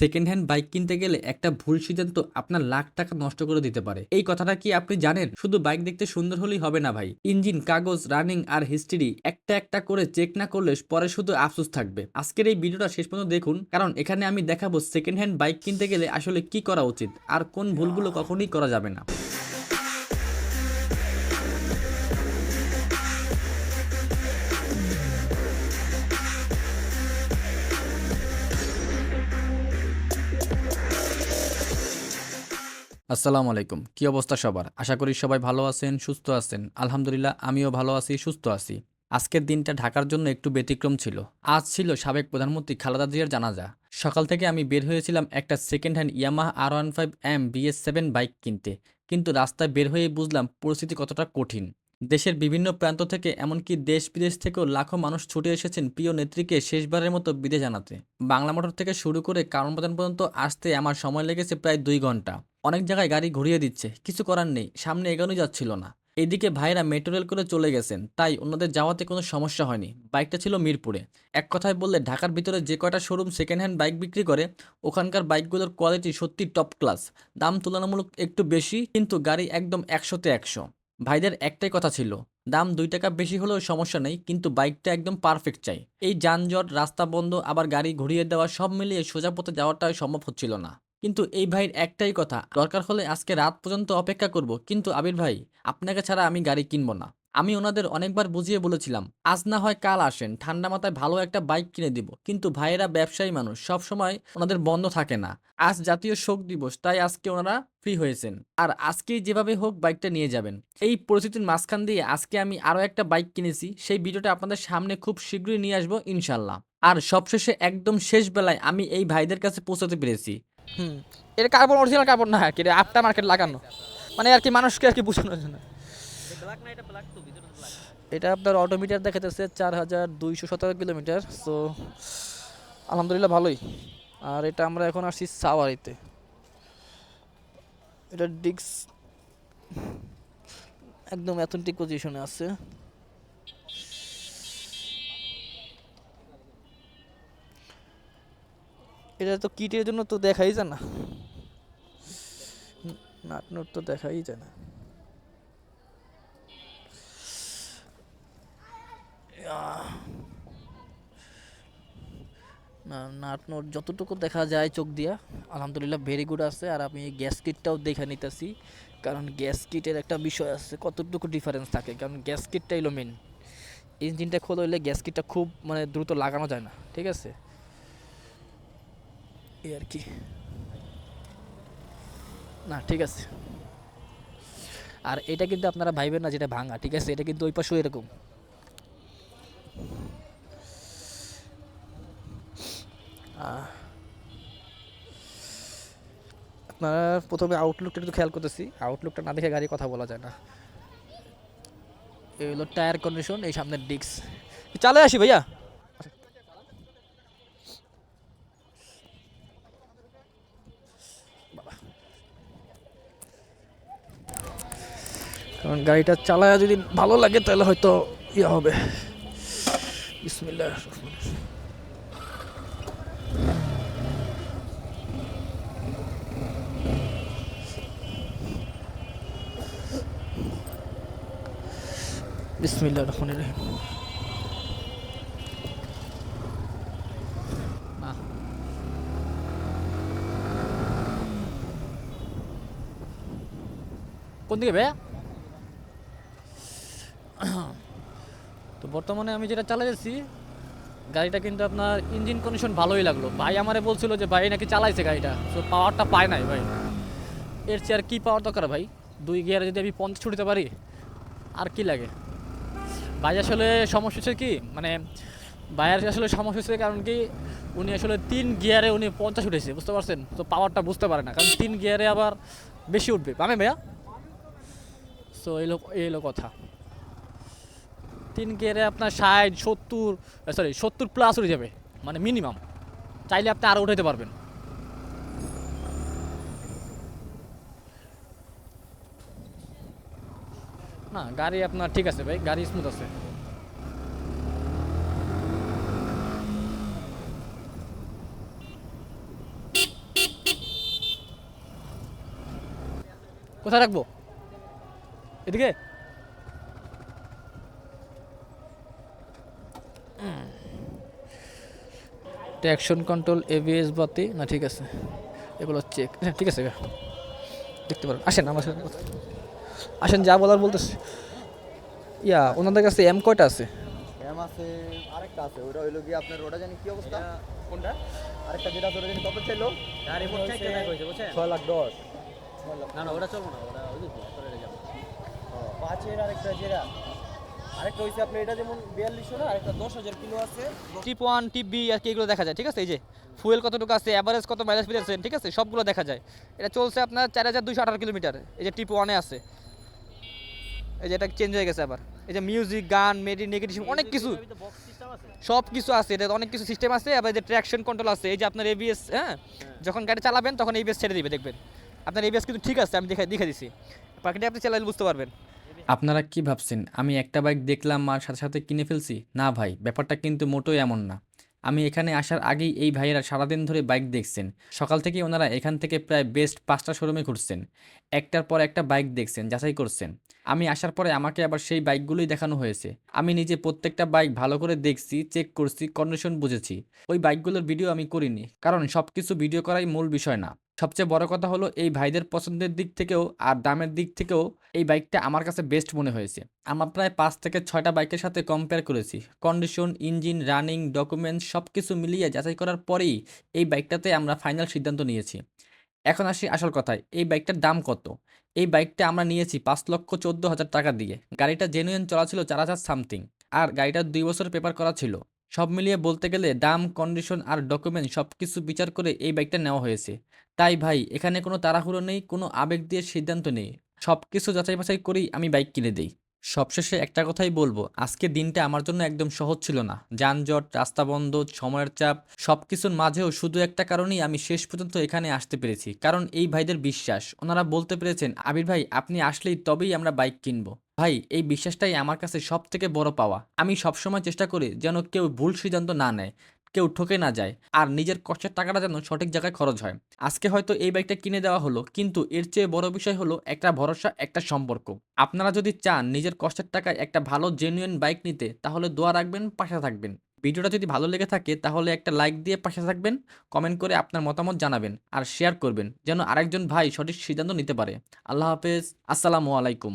Second hand bike কিনতে গেলে একটা ভুল সিদ্ধান্ত আপনার লাখ টাকা নষ্ট করে দিতে পারে। এই কথাটা কি আপনি জানেন? শুধু বাইক দেখতে সুন্দর হলেই হবে না ভাই। ইঞ্জিন কাগজ রানিং আর হিস্ট্রি একটা একটা করে চেক না করলে পরে শুধু আফসোস থাকবে। আজকের এই ভিডিওটা শেষ পর্যন্ত দেখুন, কারণ এখানে আমি দেখাবো সেকেন্ড হ্যান্ড বাইক কিনতে গেলে আসলে কি করা উচিত আর কোন ভুলগুলো কখনোই করা যাবে না। আসসালামু আলাইকুম। কি অবস্থা সবার? আশা করি সবাই ভালো আছেন, সুস্থ আছেন। আলহামদুলিল্লাহ, আমিও ভালো আছি, সুস্থ আছি। আজকের দিনটা ঢাকার জন্য একটু ব্যতিক্রম ছিল। আজ ছিল সাবেক প্রধানমন্ত্রী খালেদা জিয়ার জানাজা। সকাল থেকে আমি বের হয়েছিলাম একটা second hand Yamaha R one five M BS seven bike কিনতে। কিন্তু রাস্তায় বের হয়ে বুঝলাম পরিস্থিতি কতটা কঠিন। দেশের বিভিন্ন প্রান্ত থেকে, এমনকি দেশ বিদেশ থেকেও লাখো মানুষ ছুটে এসেছেন প্রিয় নেত্রীকে শেষবারের মতো বিদে জানাতে। বাংলা মোটর থেকে শুরু করে কারণ পর্যন্ত আসতে আমার সময় লেগেছে প্রায় দুই ঘণ্টা। অনেক জায়গায় গাড়ি ঘুরিয়ে দিচ্ছে, কিছু করার নেই, সামনে এগোনো যাচ্ছিল না। এদিকে ভাইরা মেট্রো রেল করে চলে গেছেন, তাই অন্যদের যাওয়াতে কোনো সমস্যা হয়নি। বাইকটা ছিল মিরপুরে। এক কথায় বললে, ঢাকার ভিতরে যে কয়টা শোরুম সেকেন্ড হ্যান্ড বাইক বিক্রি করে, ওখানকার বাইকগুলোর কোয়ালিটি সত্যি টপ ক্লাস দাম তুলনামূলক একটু বেশি, কিন্তু গাড়ি একদম একশোতে একশো। ভাইদের একটাই কথা ছিল, দাম দুই টাকা বেশি হলেও সমস্যা নেই, কিন্তু বাইকটা একদম পারফেক্ট চাই। এই যানজট, রাস্তা বন্ধ, আবার গাড়ি ঘুরিয়ে দেওয়া, সব মিলিয়ে সোজা পথে যাওয়াটাই সম্ভব হচ্ছিল না। কিন্তু এই ভাইয়ের একটাই কথা, দরকার হলে আজকে রাত পর্যন্ত অপেক্ষা করব, কিন্তু আবির ভাই, আপনাকে ছাড়া আমি গাড়ি কিনবো না। আমি ওনাদের অনেকবার বুঝিয়ে বলেছিলাম আজ না হয় কাল আসেন ঠান্ডা মাথায় ভালো একটা বাইক কিনে দিব। কিন্তু ভাইয়েরা ব্যবসায়ী মানুষ সব সময় ওনাদের বন্ধ থাকে না। আজ জাতীয় শোক দিবস তাই আজকে ওনারা ফ্রি হয়েছেন। আর আজকেই যেভাবে হোক বাইকটা নিয়ে যাবেন। এই পরিস্থিতির মাঝখান দিয়ে আজকে আমি আরও একটা বাইক কিনেছি সেই ভিডিওটা আপনাদের সামনে খুব শীঘ্রই নিয়ে আসব ইনশাল্লাহ আর সবশেষে একদম শেষ বেলায় আমি এই ভাইদের কাছে পৌঁছাতে পেরেছি। হুম এটা কার্বন অরিজিনাল কার্বন না আর কি আফটার মার্কেট লাগানো। মানে আর কি মানুষকে আর কি বোঝানোর জন্য। এটা আপনার অটোমিটার দেখাতেছে চার হাজার দুইশো সতেরো কিলোমিটার সো আলহামদুলিল্লাহ ভালোই। আর এটা আমরা এখন আসছি সাওয়ারিতে। এটা ডিক্স একদম অ্যাথেন্টিক পজিশনে আছে। এটা তো কিটের জন্য তো দেখাই যায় না। নাট নোট তো দেখাই যায় না। না নাট নোট যতটুকু দেখা যায় চোখ দিয়া, আলহামদুলিল্লাহ ভেরি গুড আছে। আর আমি গ্যাস কিটটাও দেখে নিতেছি, কারণ গ্যাস কিটের একটা বিষয় আছে, কতটুকু ডিফারেন্স থাকে। কারণ গ্যাস কিটটা এলো মেন ইঞ্জিনটা খোলা হইলে গ্যাস কিটটা খুব মানে দ্রুত লাগানো যায় না, ঠিক আছে? এই আর কি। না, ঠিক আছে। আর এটা কিন্তু আপনারা ভাইবেন না যেটা ভাঙা, ঠিক আছে? এটা কিন্তু ওই পাশেও এরকম। আপনারা প্রথমে আউটলুকটা একটু খেয়াল করতেছি। আউটলুকটা না দেখে গাড়ি কথা বলা যায় না। এই হলো টায়ার কন্ডিশন এই সামনের ডিস্ক চালে আসি ভাইয়া। কারণ গাড়িটা চালায় যদি ভালো লাগে, তাহলে হয়তো ইয়ে হবে। বিসমিল্লাহ বিসমিল্লাহ রহমান রহিম। কোন দিকে ভাইয়া? তো বর্তমানে আমি যেটা চালাইছি গাড়িটা কিন্তু আপনার ইঞ্জিন কন্ডিশন ভালোই লাগল। ভাই আমারে বলছিল যে, ভাই, নাকি চালাইছে গাড়িটা? তো পাওয়ারটা পায় নাই ভাই। এর চেয়ে আর কী পাওয়ার দরকার ভাই? দুই গিয়ারে যদি আমি পঞ্চাশ ছুটিতে পারি, আর কি লাগে? ভাই আসলে সমস্যা হচ্ছে কি মানে ভাইয়ের আসলে সমস্যা হচ্ছে কারণ কি, উনি আসলে তিন গিয়ারে উনি পঞ্চাশ উঠেছে, বুঝতে পারছেন? তো পাওয়ারটা বুঝতে পারে না, কারণ তিন গিয়ারে আবার বেশি উঠবে। পাবে ভাইয়া? তো এই লোক এই কথা। তিন গিয়ারে আপনার ষাট, সত্তর সরি সত্তর প্লাস উঠে যাবে মানে মিনিমাম চাইলে আপনি আরও উঠাইতে পারবেন। না, গাড়ি আপনার ঠিক আছে ভাই, গাড়ি স্মুথ আছে। কোথায় রাখব? এদিকে? ট্যাকশন কন্ট্রোল এবিএস বাতি, না ঠিক আছে। এগুলো চেক হ্যাঁ, ঠিক আছে দেখতে পারেন। আসেন, আমার সাথে আসেন যা বলার বলতেছে। ইয়া ওনাদের কাছে এম কয়টা আছে? এম আছে আরেকটা আছে ওটা হইল গিয়ে আপনার ওটা জানি কি অবস্থা? কোনটা? আরেকটা যেটা ধরে জানি কত চাইলো? আর রিপোর্ট চাইতে না কইছে বুঝছেন? 6 লাখ দশ। না না ওটা চলবো না ওটা ওই দিকে করে যাব। পাঁচের আরেকটা যেটা আরেকটা হইছে আপনার, এটা যেমন বিয়াল্লিশশো না, আরেকটা দশ হাজার কিলো আছে। টিপ ওয়ান, টিপ বি, আর কি এগুলো দেখা যায়, ঠিক আছে? এই যে, ফুয়েল কতটুকু আছে অ্যাভারেজ কত মাইলেজ পেয়েছেন ঠিক আছে? সবগুলো দেখা যায়। এটা চলছে আপনার চার হাজার দুশো আঠারো কিলোমিটার, এই যে টিপ ওয়ানে আছে। এই যে এটা চেঞ্জ হয়ে গেছে আবার। এই যে মিউজিক গান মেডি নেগেটিভ অনেক কিছু। সব কিছু আছে এটা অনেক কিছু সিস্টেম আছে, আবার যে ট্র্যাকশন কন্ট্রোল আছে, এই যে আপনার এবিএস হ্যাঁ? যখন গাড়ি চালাবেন, তখন এবিএস ছেড়ে দিবে, দেখবেন। আপনার এবিএস কিন্তু ঠিক আছে, আমি দেখে দেখে দিছি। বাকিটা আপনি চালালে বুঝতে পারবেন। আপনারা কি ভাবছেন? আমি একটা বাইক দেখলাম আর সাথে সাথে কিনে ফেলছি? না ভাই, ব্যাপারটা কিন্তু মোটেই এমন না। আমি এখানে আসার আগেই এই ভাইয়েরা সারাদিন ধরে বাইক দেখছেন। সকাল থেকে ওনারা এখান থেকে প্রায় বেস্ট পাঁচটা শোরুমে ঘুরছেন। একটার পর একটা বাইক দেখছেন, যাচাই করছেন। আমি আসার পরে আমাকে আবার সেই বাইকগুলোই দেখানো হয়েছে। আমি নিজে প্রত্যেকটা বাইক ভালো করে দেখছি চেক করছি কন্ডিশন বুঝেছি। ওই বাইকগুলোর ভিডিও আমি করিনি। কারণ সব কিছু ভিডিও করাই মূল বিষয় না। সবচেয়ে বড় কথা হলো এই ভাইদের পছন্দের দিক থেকেও আর দামের দিক থেকেও এই বাইকটা আমার কাছে বেস্ট মনে হয়েছে। আমরা প্রায় পাঁচ থেকে ছয়টা বাইকের সাথে কম্পেয়ার করেছি। কন্ডিশন ইঞ্জিন রানিং ডকুমেন্টস সব কিছু মিলিয়ে যাচাই করার পরেই এই বাইকটাতে আমরা ফাইনাল সিদ্ধান্ত নিয়েছি। এখন আসি আসল কথায়, এই বাইকটার দাম কত? এই বাইকটা আমরা নিয়েছি পাঁচ লক্ষ চোদ্দ হাজার টাকা দিয়ে। গাড়িটা জেনুইন চলা ছিল চার হাজার সামথিং আর গাড়িটার দুই বছর পেপার করা ছিল। সব মিলিয়ে বলতে গেলে দাম কন্ডিশন আর ডকুমেন্ট সব কিছু বিচার করে এই বাইকটা নেওয়া হয়েছে। তাই ভাই, এখানে কোনো তাড়াহুড়ো নেই, কোনো আবেগ দিয়ে সিদ্ধান্ত নেই। সব কিছু যাচাই বাছাই করেই আমি বাইক কিনে দিই। সবশেষে একটা কথাই বলব, আজকে দিনটা আমার জন্য একদম সহজ ছিল না। যানজট, রাস্তা বন্ধ, সময়ের চাপ সব কিছুর মাঝেও শুধু একটা কারণেই আমি শেষ পর্যন্ত এখানে আসতে পেরেছি, কারণ এই ভাইদের বিশ্বাস। ওনারা বলতে পেরেছেন, আবির ভাই, আপনি আসলেই তবেই আমরা বাইক কিনবো। ভাই, এই বিশ্বাসটাই আমার কাছে সব থেকে বড় পাওয়া। আমি সবসময় চেষ্টা করি যেন কেউ ভুল সিদ্ধান্ত না নেয়। কেউ ঠকে না যায় আর নিজের কষ্টের টাকাটা যেন সঠিক জায়গায় খরচ হয়। আজকে হয়তো এই বাইকটা কিনে দেওয়া হলো, কিন্তু এর চেয়ে বড় বিষয় হলো একটা ভরসা, একটা সম্পর্ক। আপনারা যদি চান নিজের কষ্টের টাকায় একটা ভালো জেনুইন বাইক নিতে, তাহলে দোয়া রাখবেন, পাশে থাকবেন। ভিডিওটা যদি ভালো লেগে থাকে, তাহলে একটা লাইক দিয়ে পাশে থাকবেন কমেন্ট করে আপনার মতামত জানাবেন আর শেয়ার করবেন, যেন আরেকজন ভাই সঠিক সিদ্ধান্ত নিতে পারে। আল্লাহ হাফেজ, আসসালামু আলাইকুম।